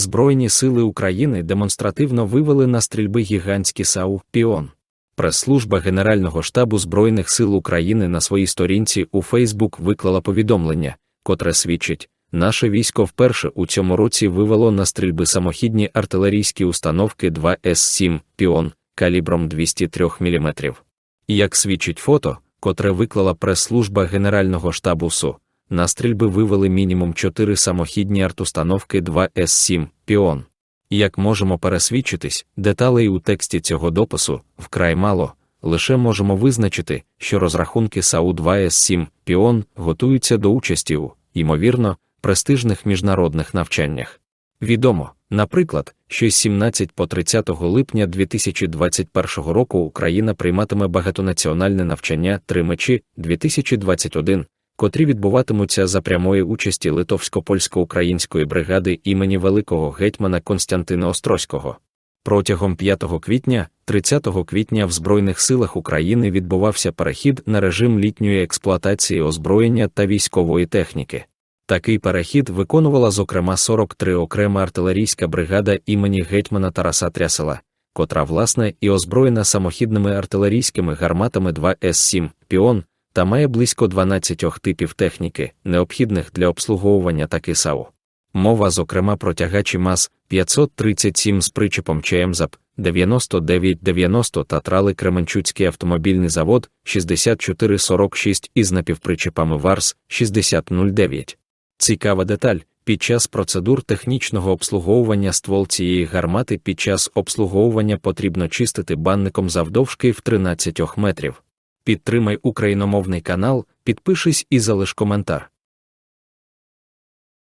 Збройні сили України демонстративно вивели на стрільби гігантські САУ Піон. Прес-служба Генерального штабу Збройних сил України на своїй сторінці у Фейсбук виклала повідомлення, котре свідчить, наше військо вперше у цьому році вивело на стрільби самохідні артилерійські установки 2С7 Піон калібром 203 мм. Як свідчить фото, котре виклала прес-служба Генерального штабу СУ, на стрільби вивели мінімум 4 самохідні артустановки 2С7 Піон. Як можемо пересвідчитись, деталей у тексті цього допису вкрай мало, лише можемо визначити, що розрахунки САУ-2С7 Піон готуються до участі у, ймовірно, престижних міжнародних навчаннях. Відомо, наприклад, що з 17 по 30 липня 2021 року Україна прийматиме багатонаціональне навчання «Три мечі 2021, котрі відбуватимуться за прямої участі литовсько-польсько-української бригади імені великого гетьмана Константина Острозького. Протягом 5 квітня, 30 квітня в Збройних силах України відбувався перехід на режим літньої експлуатації озброєння та військової техніки. Такий перехід виконувала зокрема 43 окрема артилерійська бригада імені гетьмана Тараса Трясела, котра власне і озброєна самохідними артилерійськими гарматами 2С7 Піон та має близько 12 типів техніки, необхідних для обслуговування таки САУ. Мова, зокрема, про тягачі МАЗ 537 з причепом ЧМЗАП 9990 та трали Кременчуцький автомобільний завод 6446 із напівпричепами ВАРС 6009. Цікава деталь. Під час процедур технічного обслуговування ствол цієї гармати під час обслуговування потрібно чистити банником завдовжки в 13 метрів. Підтримай україномовний канал, підпишись і залиш коментар.